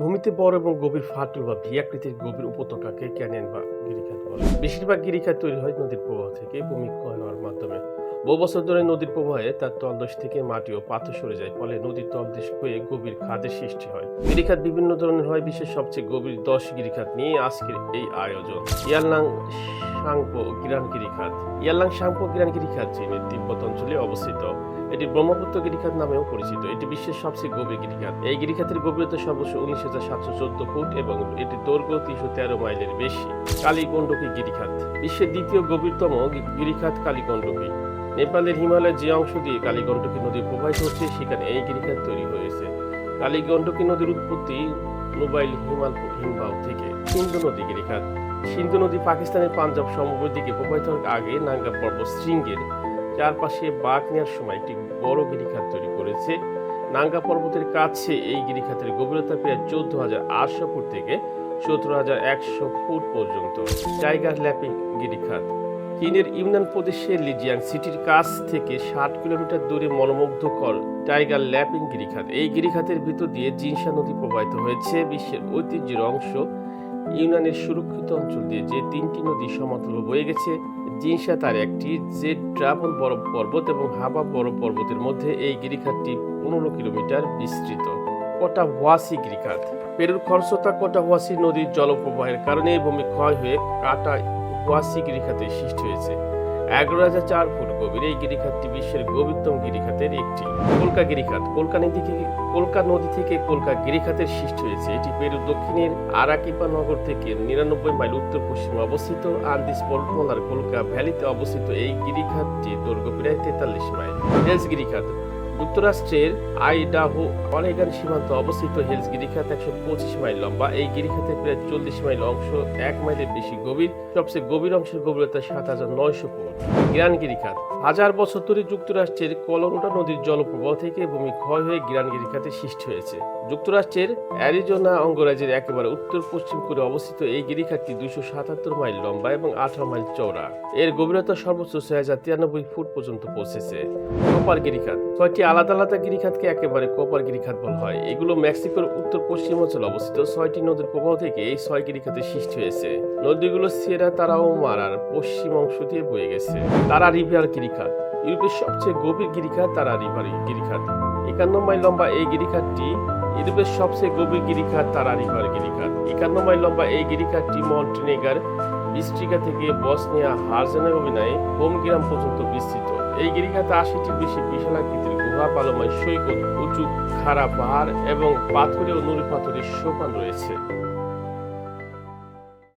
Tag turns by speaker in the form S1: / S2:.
S1: ভূমিতে বড় এবং গভীর ফাটল বা ভি আকৃতির গভীর উপত্যকাকে ক্যানিয়ন বা গিরিখাত বলে। বেশিরভাগ গিরিখাত তৈরি হয় নদীর প্রবাহ থেকে ভূমি ক্ষয় হওয়ার মাধ্যমে। বহু বছর ধরে নদীর প্রবাহে তার তলদেশ থেকে মাটি ও পাথর সরে যায়, ফলে নদীর তলদেশ হয়ে গভীর খাদের সৃষ্টি হয়। গিরিখাত বিভিন্ন ধরনের হয়, বিশেষ সবচেয়ে গভীর দশ গিরিখাত নিয়ে আজকের এই আয়োজন। ইয়ালনাং সাংপো গিরান গিরিখাত। ইয়ালনাং সাংপো গিরান গিরিখাত চীনের তিব্বত অঞ্চলে অবস্থিত, এটি ব্রহ্মপুত্র গিরিখাত নামেও পরিচিত। এটি বিশ্বের সবচেয়ে গভীর গিরিখাত। এই গিরিখাতের গভীরতা সর্বোচ্চ উনিশ হাজার সাতশো চোদ্দ ফুট এবং এটি দৈর্ঘ্য তিনশো তেরো মাইলের বেশি। কালীগণ্ডকী গিরিখাত। বিশ্বের দ্বিতীয় গভীরতম গিরিখাত কালীগণ্ডকী। নেপালের হিমালয়ের যে অংশ দিয়ে কালীগণ্ডকী নদী প্রবাহিত হচ্ছে, সেখানে এই গিরিখাত তৈরি হয়েছে। কালীগণ্ডকী নদীর উৎপত্তি মোবাইল হিমাল হিমবাহ থেকে সিন্ধু নদী গিরিখাত। সিন্ধু নদী পাকিস্তানের পাঞ্জাব সমভূমির দিকে প্রবাহিত হওয়ার আগে নাঙ্গা পর্বত শৃঙ্গের চারপাশে বাঘ নেওয়ার সময় একটি বড় গিরিখাত তৈরি করেছে। নাঙ্গা পর্বতের কাছে এই গিরিখাতের গভীরতা প্রায় চোদ্দ হাজার আটশো ফুট থেকে সতেরো হাজার একশো ফুট পর্যন্ত। টাইগার ল্যাপিং গিরিখাত। চীনের ইউনান প্রদেশের লিজিয়াং সিটির কাছ থেকে ষাট কিলোমিটার দূরে মনোমুগ্ধকর টাইগার ল্যাপিং গিরিখাত। এই গিরিখাতের ভিতর দিয়ে জিনসা নদী প্রবাহিত হয়েছে। বিশ্বের ঐতিহ্যের অংশ ইউনানের সুরক্ষিত অঞ্চল দিয়ে যে তিনটি নদী সমান্তরাল বয়ে গেছে, জিনসা তার একটি জেড ড্রাগন বরফ পর্বত এবং হাবা বরফ পর্বতের মধ্যে এই গিরিখাতটি পনেরো কিলোমিটার বিস্তৃত। কটাহুয়াসি গিরিখাত। পেরুর খরস্রোতা কটাহুয়াসি নদীর জলপ্রবাহের কারণে ভূমি ক্ষয় হয়ে কাটা হুয়াসি গিরিখাতে সৃষ্টি হয়েছে। এগারো হাজার চার ফুট গভীর এই গিরিখাতটি বিশ্বের গভীরতম গিরিখাতের একটি। কলকা গিরিখাত, কলকা নদী থেকে, কলকা নদী থেকে কলকা গিরিখাতের সৃষ্টি হয়েছে। এটি পেরু দক্ষিণের আরাকিপা নগর থেকে নিরানব্বই মাইল উত্তর পশ্চিমে অবস্থিত। আন্দিস পর্বতমালার কলকা ভ্যালিতে অবস্থিত এই গিরিখাতটি দৈর্ঘ্য প্রায় তেতাল্লিশ মাইল। হেলস গিরিখাত যুক্তরাষ্ট্রের আইডাহো অনেগান সীমান্তে অবস্থিত হেলস গিরিখাত একশো পঁচিশ মাইল লম্বা। এই গিরিখাতের প্রায় চল্লিশ মাইল অংশ, এক মাইলের বেশি গভীর। সবচেয়ে গভীর অংশের গভীরতা সাত হাজার নয়শো ফুট। গ্রান গিরিখাত। হাজার বছর ধরে যুক্তরাষ্ট্রের কলোরোডা নদীর জলপ্রবাহ থেকে ভূমি ক্ষয় হয়ে গ্রান গিরিখাতে সৃষ্টি হয়েছে। যুক্তরাষ্ট্রের অ্যারিজোনা অঙ্গরাজ্যের একেবারে উত্তর পশ্চিম করে অবস্থিত এই গিরিখাতটি দুইশো সাতাত্তর মাইল লম্বা এবং আঠারো মাইল চওড়া। এর গভীরতা সর্বোচ্চ ছয় হাজার তিরানব্বই ফুট পর্যন্ত পৌঁছেছে। কপার গিরিখাত। ছয়টি আলাদা আলাদা গিরিখাতকে একেবারে কপার গিরিখাত বলা হয়। এগুলো মেক্সিকোর উত্তর পশ্চিম অঞ্চলে অবস্থিত। ছয়টি নদীর প্রবাহ থেকে এই ছয় গিরিখাতের সৃষ্টি হয়েছে। নদীগুলো সিয়েরা, তারা ও মারার পশ্চিম অংশ দিয়ে বয়ে গেছে। তারা রিভার গিরিখাত। ইউরোপের সবচেয়ে গভীর গিরিখাত তারা রিভার গিরিখাত। একান্ন মাইল লম্বা এই গিরিখাতটি ইউরোপের সবচেয়ে গভীর গিরিখাত তারা রিভার গিরিখাত। একান্ন মাইল লম্বা এই গিরিখাতটি মন্টেনেগার বিস্ট্রিকা থেকে বসনিয়া, হারজেনাগোভিনায় হোমগ্রাম পর্যন্ত বিস্তৃত। এই গিরিখাতে আশিটির বেশি বিশাল আকৃতির গুহা পালময় সৈকত, উঁচু, খাড়া পাহাড় এবং পাথরে ও নুড়ি পাথরের সোপান রয়েছে।